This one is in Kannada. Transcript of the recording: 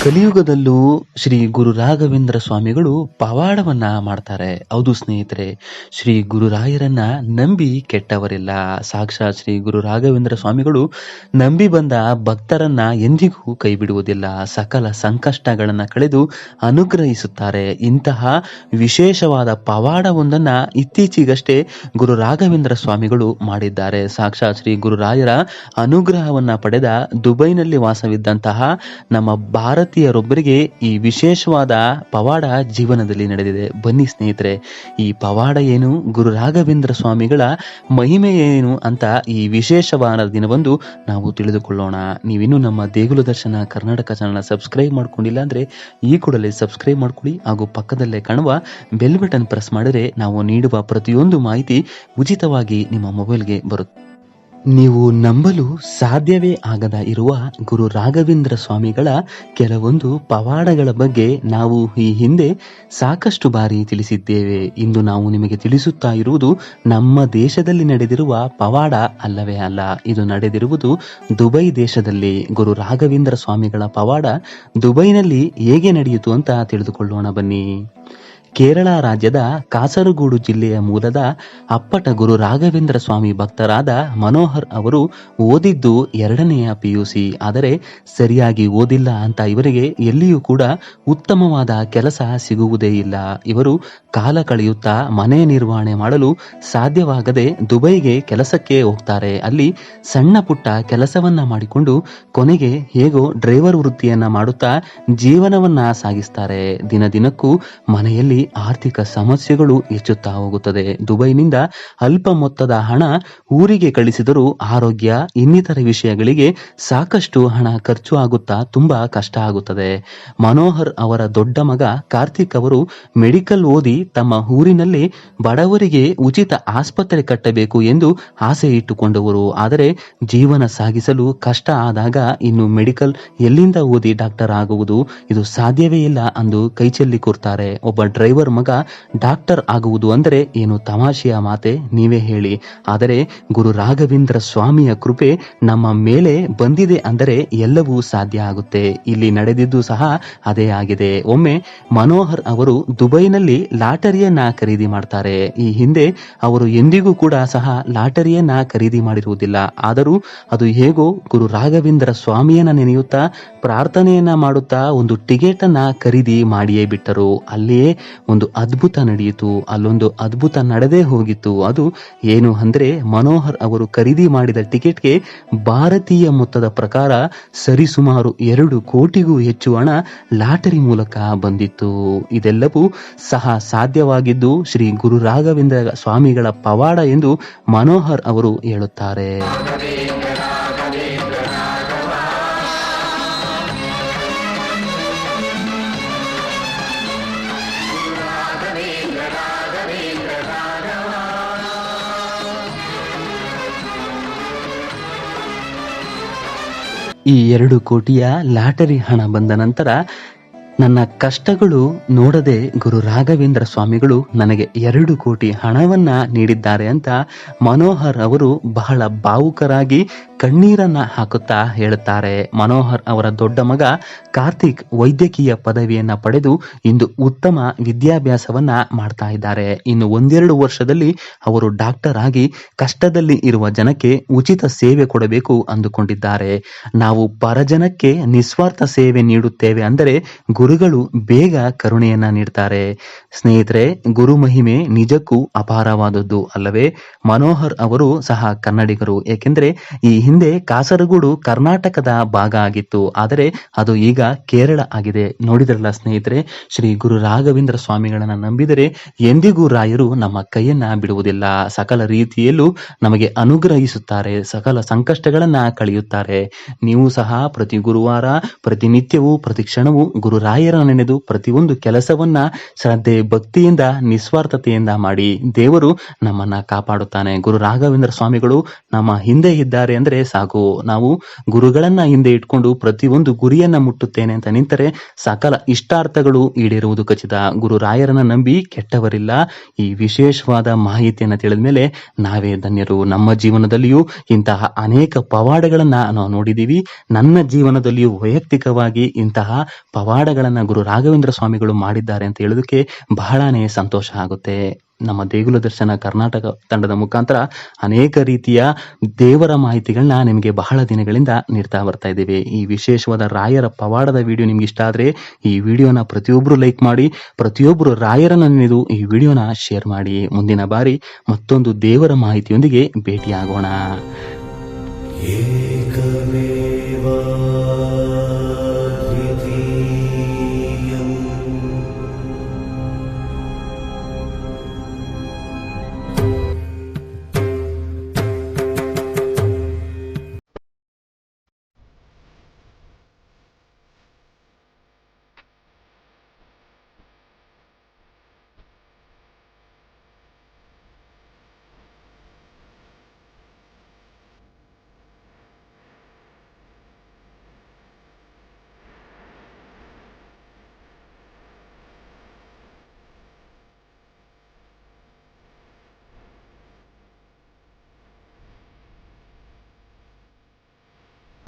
ಕಲಿಯುಗದಲ್ಲೂ ಶ್ರೀ ಗುರು ರಾಘವೇಂದ್ರ ಸ್ವಾಮಿಗಳು ಪವಾಡವನ್ನ ಮಾಡ್ತಾರೆ. ಹೌದು ಸ್ನೇಹಿತರೆ, ಶ್ರೀ ಗುರುರಾಯರನ್ನ ನಂಬಿ ಕೆಟ್ಟವರಿಲ್ಲ. ಸಾಕ್ಷಾತ್ ಶ್ರೀ ಗುರು ರಾಘವೇಂದ್ರ ಸ್ವಾಮಿಗಳು ನಂಬಿ ಬಂದ ಭಕ್ತರನ್ನ ಎಂದಿಗೂ ಕೈ ಬಿಡುವುದಿಲ್ಲ ಸಕಲ ಸಂಕಷ್ಟಗಳನ್ನ ಕಳೆದು ಅನುಗ್ರಹಿಸುತ್ತಾರೆ. ಇಂತಹ ವಿಶೇಷವಾದ ಪವಾಡವೊಂದನ್ನ ಇತ್ತೀಚೆಗಷ್ಟೇ ಗುರು ರಾಘವೇಂದ್ರ ಸ್ವಾಮಿಗಳು ಮಾಡಿದ್ದಾರೆ. ಸಾಕ್ಷಾತ್ ಶ್ರೀ ಗುರುರಾಯರ ಅನುಗ್ರಹವನ್ನ ಪಡೆದ ದುಬೈನಲ್ಲಿ ವಾಸವಿದ್ದಂತಹ ನಮ್ಮ ಭಾರತೀಯರೊಬ್ಬರಿಗೆ ಈ ವಿಶೇಷವಾದ ಪವಾಡ ಜೀವನದಲ್ಲಿ ನಡೆದಿದೆ. ಬನ್ನಿ ಸ್ನೇಹಿತರೆ, ಈ ಪವಾಡ ಏನು, ಗುರು ರಾಘವೇಂದ್ರ ಸ್ವಾಮಿಗಳ ಮಹಿಮೆ ಏನು ಅಂತ ಈ ವಿಶೇಷವಾದ ದಿನವಂದು ನಾವು ತಿಳಿದುಕೊಳ್ಳೋಣ. ನೀವಿನ್ನೂ ನಮ್ಮ ದೇಗುಲ ದರ್ಶನ ಕರ್ನಾಟಕ ಚಾನಲ್ ಸಬ್ಸ್ಕ್ರೈಬ್ ಮಾಡ್ಕೊಂಡಿಲ್ಲ ಅಂದ್ರೆ ಈ ಕೂಡಲೇ ಸಬ್ಸ್ಕ್ರೈಬ್ ಮಾಡ್ಕೊಳ್ಳಿ ಹಾಗೂ ಪಕ್ಕದಲ್ಲೇ ಕಾಣುವ ಬೆಲ್ ಬಟನ್ ಪ್ರೆಸ್ ಮಾಡಿದರೆ ನಾವು ನೀಡುವ ಪ್ರತಿಯೊಂದು ಮಾಹಿತಿ ಉಚಿತವಾಗಿ ನಿಮ್ಮ ಮೊಬೈಲ್ಗೆ ಬರುತ್ತೆ. ನೀವು ನಂಬಲು ಸಾಧ್ಯವೇ ಆಗದ ಇರುವ ಗುರು ರಾಘವೇಂದ್ರ ಸ್ವಾಮಿಗಳ ಕೆಲವೊಂದು ಪವಾಡಗಳ ಬಗ್ಗೆ ನಾವು ಈ ಹಿಂದೆ ಸಾಕಷ್ಟು ಬಾರಿ ತಿಳಿಸಿದ್ದೇವೆ. ಇಂದು ನಾವು ನಿಮಗೆ ತಿಳಿಸುತ್ತಾ ಇರುವುದು ನಮ್ಮ ದೇಶದಲ್ಲಿ ನಡೆದಿರುವ ಪವಾಡ ಅಲ್ಲವೇ ಅಲ್ಲ. ಇದು ನಡೆದಿರುವುದು ದುಬೈ ದೇಶದಲ್ಲಿ ಗುರು ರಾಘವೇಂದ್ರ ಸ್ವಾಮಿಗಳ ಪವಾಡ ದುಬೈನಲ್ಲಿ ಹೇಗೆ ನಡೆಯಿತು ಅಂತ ತಿಳಿದುಕೊಳ್ಳೋಣ ಬನ್ನಿ. ಕೇರಳ ರಾಜ್ಯದ ಕಾಸರಗೋಡು ಜಿಲ್ಲೆಯ ಮೂಲದ ಅಪ್ಪಟ ಗುರು ರಾಘವೇಂದ್ರ ಸ್ವಾಮಿ ಭಕ್ತರಾದ ಮನೋಹರ್ ಅವರು ಓದಿದ್ದು ಎರಡನೆಯ ಪಿಯುಸಿ. ಆದರೆ ಸರಿಯಾಗಿ ಓದಿಲ್ಲ ಅಂತ ಇವರಿಗೆ ಎಲ್ಲಿಯೂ ಕೂಡ ಉತ್ತಮವಾದ ಕೆಲಸ ಸಿಗುವುದೇ ಇಲ್ಲ. ಇವರು ಕಾಲ ಕಳೆಯುತ್ತಾ ಮನೆ ನಿರ್ವಹಣೆ ಮಾಡಲು ಸಾಧ್ಯವಾಗದೆ ದುಬೈಗೆ ಕೆಲಸಕ್ಕೆ ಹೋಗ್ತಾರೆ. ಅಲ್ಲಿ ಸಣ್ಣ ಪುಟ್ಟ ಕೆಲಸವನ್ನ ಮಾಡಿಕೊಂಡು ಕೊನೆಗೆ ಹೇಗೋ ಡ್ರೈವರ್ ವೃತ್ತಿಯನ್ನ ಮಾಡುತ್ತಾ ಜೀವನವನ್ನ ಸಾಗಿಸ್ತಾರೆ. ದಿನ ದಿನಕ್ಕೂ ಮನೆಯಲ್ಲಿ ಆರ್ಥಿಕ ಸಮಸ್ಯೆಗಳು ಹೆಚ್ಚುತ್ತಾ ಹೋಗುತ್ತದೆ. ದುಬೈನಿಂದ ಅಲ್ಪ ಮೊತ್ತದ ಹಣ ಊರಿಗೆ ಕಳಿಸಿದರೂ ಆರೋಗ್ಯ, ಇನ್ನಿತರ ವಿಷಯಗಳಿಗೆ ಸಾಕಷ್ಟು ಹಣ ಖರ್ಚು ಆಗುತ್ತಾ ತುಂಬಾ ಕಷ್ಟ ಆಗುತ್ತದೆ. ಮನೋಹರ್ ಅವರ ದೊಡ್ಡ ಮಗ ಕಾರ್ತಿಕ್ ಅವರು ಮೆಡಿಕಲ್ ಓದಿ ತಮ್ಮ ಊರಿನಲ್ಲಿ ಬಡವರಿಗೆ ಉಚಿತ ಆಸ್ಪತ್ರೆ ಕಟ್ಟಬೇಕು ಎಂದು ಆಸೆ ಇಟ್ಟುಕೊಂಡವರು. ಆದರೆ ಜೀವನ ಸಾಗಿಸಲು ಕಷ್ಟ ಆದಾಗ ಇನ್ನು ಮೆಡಿಕಲ್ ಎಲ್ಲಿಂದ ಓದಿ ಡಾಕ್ಟರ್ ಆಗುವುದು ಇದು ಸಾಧ್ಯವೇ ಇಲ್ಲ ಅಂದು ಕೈಚೆಲ್ಲಿ ಕೂರ್ತಾರೆ. ಒಬ್ಬ ಡ್ರೈವರ್ ಮಗ ಡಾಕ್ಟರ್ ಆಗುವುದು ಅಂದರೆ ಏನು ತಮಾಷೆಯ ಮಾತೆ? ನೀವೇ ಹೇಳಿ. ಆದರೆ ಗುರು ರಾಘವೇಂದ್ರ ಸ್ವಾಮಿಯ ಕೃಪೆ ನಮ್ಮ ಮೇಲೆ ಬಂದಿದೆ ಅಂದರೆ ಎಲ್ಲವೂ ಸಾಧ್ಯ ಆಗುತ್ತೆ. ಇಲ್ಲಿ ನಡೆದಿದ್ದು ಸಹ ಅದೇ ಆಗಿದೆ. ಒಮ್ಮೆ ಮನೋಹರ್ ಅವರು ದುಬೈನಲ್ಲಿ ಲಾಟರಿಯನ್ನ ಖರೀದಿ ಮಾಡ್ತಾರೆ. ಈ ಹಿಂದೆ ಅವರು ಎಂದಿಗೂ ಕೂಡ ಸಹ ಲಾಟರಿಯನ್ನ ಖರೀದಿ ಮಾಡಿರುವುದಿಲ್ಲ. ಆದರೂ ಅದು ಹೇಗೋ ಗುರು ರಾಘವೇಂದ್ರ ಸ್ವಾಮಿಯನ್ನ ನೆನೆಯುತ್ತಾ ಪ್ರಾರ್ಥನೆಯನ್ನ ಮಾಡುತ್ತಾ ಒಂದು ಟಿಕೆಟ್ ಅನ್ನ ಖರೀದಿ ಮಾಡಿಯೇ ಬಿಟ್ಟರು. ಅಲ್ಲಿಯೇ ಒಂದು ಅದ್ಭುತ ನಡೆಯಿತು, ಅಲ್ಲೊಂದು ಅದ್ಭುತ ನಡೆದೇ ಹೋಗಿತ್ತು. ಅದು ಏನು ಅಂದ್ರೆ ಮನೋಹರ್ ಅವರು ಖರೀದಿ ಮಾಡಿದ ಟಿಕೆಟ್ಗೆ ಭಾರತೀಯ ಮೊತ್ತದ ಪ್ರಕಾರ ಸರಿಸುಮಾರು ಎರಡು ಕೋಟಿಗೂ ಹೆಚ್ಚು ಹಣ ಲಾಟರಿ ಮೂಲಕ ಬಂದಿತ್ತು. ಇದೆಲ್ಲವೂ ಸಹ ಸಾಧ್ಯವಾಗಿದ್ದು ಶ್ರೀ ಗುರು ರಾಘವೇಂದ್ರ ಸ್ವಾಮಿಗಳ ಪವಾಡ ಎಂದು ಮನೋಹರ್ ಅವರು ಹೇಳುತ್ತಾರೆ. ಈ ಎರಡು ಕೋಟಿಯ ಲಾಟರಿ ಹಣ ಬಂದ ನಂತರ ನನ್ನ ಕಷ್ಟಗಳು ನೋಡದೆ ಗುರು ರಾಘವೇಂದ್ರ ಸ್ವಾಮಿಗಳು ನನಗೆ ಎರಡು ಕೋಟಿ ಹಣವನ್ನ ನೀಡಿದ್ದಾರೆ ಅಂತ ಮನೋಹರ್ ಅವರು ಬಹಳ ಭಾವುಕರಾಗಿ ಕಣ್ಣೀರನ್ನ ಹಾಕುತ್ತಾ ಹೇಳುತ್ತಾರೆ. ಮನೋಹರ್ ಅವರ ದೊಡ್ಡ ಮಗ ಕಾರ್ತಿಕ್ ವೈದ್ಯಕೀಯ ಪದವಿಯನ್ನ ಪಡೆದು ಇಂದು ಉತ್ತಮ ವಿದ್ಯಾಭ್ಯಾಸವನ್ನ ಮಾಡ್ತಾ ಇದ್ದಾರೆ. ಇನ್ನು ಒಂದೆರಡು ವರ್ಷದಲ್ಲಿ ಅವರು ಡಾಕ್ಟರ್ ಆಗಿ ಕಷ್ಟದಲ್ಲಿ ಇರುವ ಜನಕ್ಕೆ ಉಚಿತ ಸೇವೆ ಕೊಡಬೇಕು ಅಂದುಕೊಂಡಿದ್ದಾರೆ. ನಾವು ಪರಜನಕ್ಕೆ ನಿಸ್ವಾರ್ಥ ಸೇವೆ ನೀಡುತ್ತೇವೆ ಅಂದರೆ ಗುರುಗಳು ಬೇಗ ಕರುಣೆಯನ್ನ ನೀಡ್ತಾರೆ. ಸ್ನೇಹಿತರೆ, ಗುರು ಮಹಿಮೆ ನಿಜಕ್ಕೂ ಅಪಾರವಾದದ್ದು ಅಲ್ಲವೇ? ಮನೋಹರ್ ಅವರು ಸಹ ಕನ್ನಡಿಗರು. ಏಕೆಂದರೆ, ಈ ಹಿಂದೆ ಕಾಸರಗೋಡು ಕರ್ನಾಟಕದ ಭಾಗ ಆಗಿತ್ತು. ಆದರೆ, ಅದು ಈಗ ಕೇರಳ ಆಗಿದೆ. ನೋಡಿದ್ರಲ್ಲ ಸ್ನೇಹಿತರೆ, ಶ್ರೀ ಗುರು ರಾಘವೇಂದ್ರ ಸ್ವಾಮಿಗಳನ್ನ ನಂಬಿದರೆ ಎಂದಿಗೂ ರಾಯರು ನಮ್ಮ ಕೈಯನ್ನ ಬಿಡುವುದಿಲ್ಲ. ಸಕಲ ರೀತಿಯಲ್ಲೂ ನಮಗೆ ಅನುಗ್ರಹಿಸುತ್ತಾರೆ. ಸಕಲ ಸಂಕಷ್ಟಗಳನ್ನ ಕಳೆಯುತ್ತಾರೆ. ನೀವು ಸಹ ಪ್ರತಿ ಗುರುವಾರ ಪ್ರತಿನಿತ್ಯವೂ ಪ್ರತಿ ಕ್ಷಣವೂ ಗುರು ರಾಯರ ನೆನೆದು ಪ್ರತಿಯೊಂದು ಕೆಲಸವನ್ನ ಶ್ರದ್ಧೆ, ಭಕ್ತಿಯಿಂದ, ನಿಸ್ವಾರ್ಥತೆಯಿಂದ ಮಾಡಿ ದೇವರು ನಮ್ಮನ್ನ ಕಾಪಾಡುತ್ತಾನೆ. ಗುರು ರಾಘವೇಂದ್ರ ಸ್ವಾಮಿಗಳು ನಮ್ಮ ಹಿಂದೆ ಇದ್ದಾರೆ ಅಂದ್ರೆ ಸಾಕು. ನಾವು ಗುರುಗಳನ್ನ ಹಿಂದೆ ಇಟ್ಕೊಂಡು ಪ್ರತಿಯೊಂದು ಗುರಿಯನ್ನ ಮುಟ್ಟುತ್ತೇನೆ ಅಂತ ನಿಂತರೆ ಸಕಲ ಇಷ್ಟಾರ್ಥಗಳು ಈಡೇರುವುದು ಖಚಿತ. ಗುರು ರಾಯರನ್ನ ನಂಬಿ ಕೆಟ್ಟವರಿಲ್ಲ. ಈ ವಿಶೇಷವಾದ ಮಾಹಿತಿಯನ್ನ ತಿಳಿದ ಮೇಲೆ ನಾವೇ ಧನ್ಯರು. ನಮ್ಮ ಜೀವನದಲ್ಲಿಯೂ ಇಂತಹ ಅನೇಕ ಪವಾಡಗಳನ್ನ ನಾವು ನೋಡಿದೀವಿ. ನನ್ನ ಜೀವನದಲ್ಲಿಯೂ ವೈಯಕ್ತಿಕವಾಗಿ ಇಂತಹ ಪವಾಡಗಳನ್ನ ಗುರು ರಾಘವೇಂದ್ರ ಸ್ವಾಮಿಗಳು ಮಾಡಿದ್ದಾರೆ ಅಂತ ಹೇಳೋದಕ್ಕೆ ಬಹಳನೇ ಸಂತೋಷ ಆಗುತ್ತೆ. ನಮ್ಮ ದೇಗುಲ ದರ್ಶನ ಕರ್ನಾಟಕ ತಂಡದ ಮುಖಾಂತರ ಅನೇಕ ರೀತಿಯ ದೇವರ ಮಾಹಿತಿಗಳನ್ನ ನಿಮಗೆ ಬಹಳ ದಿನಗಳಿಂದ ನೀಡ್ತಾ ಬರ್ತಾ ಇದ್ದೇವೆ. ಈ ವಿಶೇಷವಾದ ರಾಯರ ಪವಾಡದ ವಿಡಿಯೋ ನಿಮ್ಗೆ ಇಷ್ಟ ಆದ್ರೆ ಈ ವಿಡಿಯೋನ ಪ್ರತಿಯೊಬ್ಬರು ಲೈಕ್ ಮಾಡಿ ಪ್ರತಿಯೊಬ್ಬರು ರಾಯರನ್ನ ನೆನೆದು ಈ ವಿಡಿಯೋನ ಶೇರ್ ಮಾಡಿ. ಮುಂದಿನ ಬಾರಿ ಮತ್ತೊಂದು ದೇವರ ಮಾಹಿತಿಯೊಂದಿಗೆ ಭೇಟಿಯಾಗೋಣ.